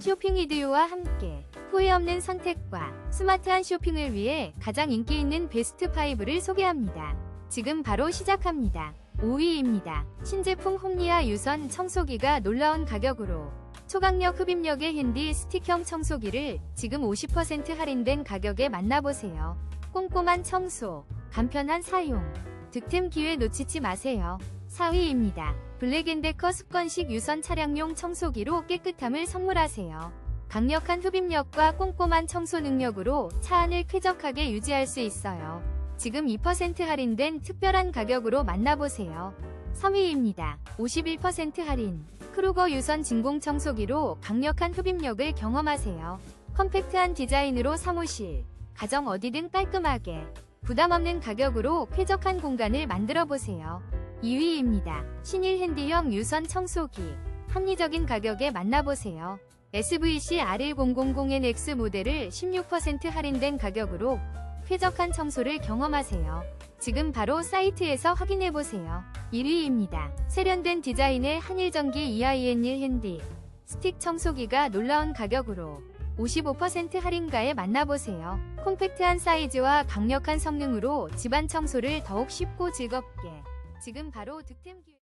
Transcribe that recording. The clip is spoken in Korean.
쇼핑 이디오와 함께 후회 없는 선택과 스마트한 쇼핑을 위해 가장 인기 있는 베스트 5를 소개합니다. 지금 바로 시작합니다. 5위입니다. 신제품 홈리아 유선 청소기가 놀라운 가격으로 초강력 흡입력의 핸디 스틱형 청소기를 지금 50% 할인된 가격에 만나보세요. 꼼꼼한 청소, 간편한 사용, 득템 기회 놓치지 마세요. 4위입니다. 블랙앤데커 습건식 유선 차량용 청소기로 깨끗함을 선물하세요. 강력한 흡입력과 꼼꼼한 청소 능력으로 차 안을 쾌적하게 유지할 수 있어요. 지금 2% 할인된 특별한 가격으로 만나보세요. 3위입니다. 51% 할인. 크루거 유선 진공 청소기로 강력한 흡입력을 경험하세요. 컴팩트한 디자인으로 사무실, 가정 어디든 깔끔하게 부담 없는 가격으로 쾌적한 공간을 만들어 보세요. 2위입니다. 신일 핸디형 유선 청소기. 합리적인 가격에 만나보세요. SVC R1000NX 모델을 16% 할인된 가격으로 쾌적한 청소를 경험하세요. 지금 바로 사이트에서 확인해보세요. 1위입니다. 세련된 디자인의 한일전기 EIN1 핸디 스틱 청소기가 놀라운 가격으로 55% 할인가에 만나보세요. 콤팩트한 사이즈와 강력한 성능으로 집안 청소를 더욱 쉽고 즐겁게 지금 바로 득템 기회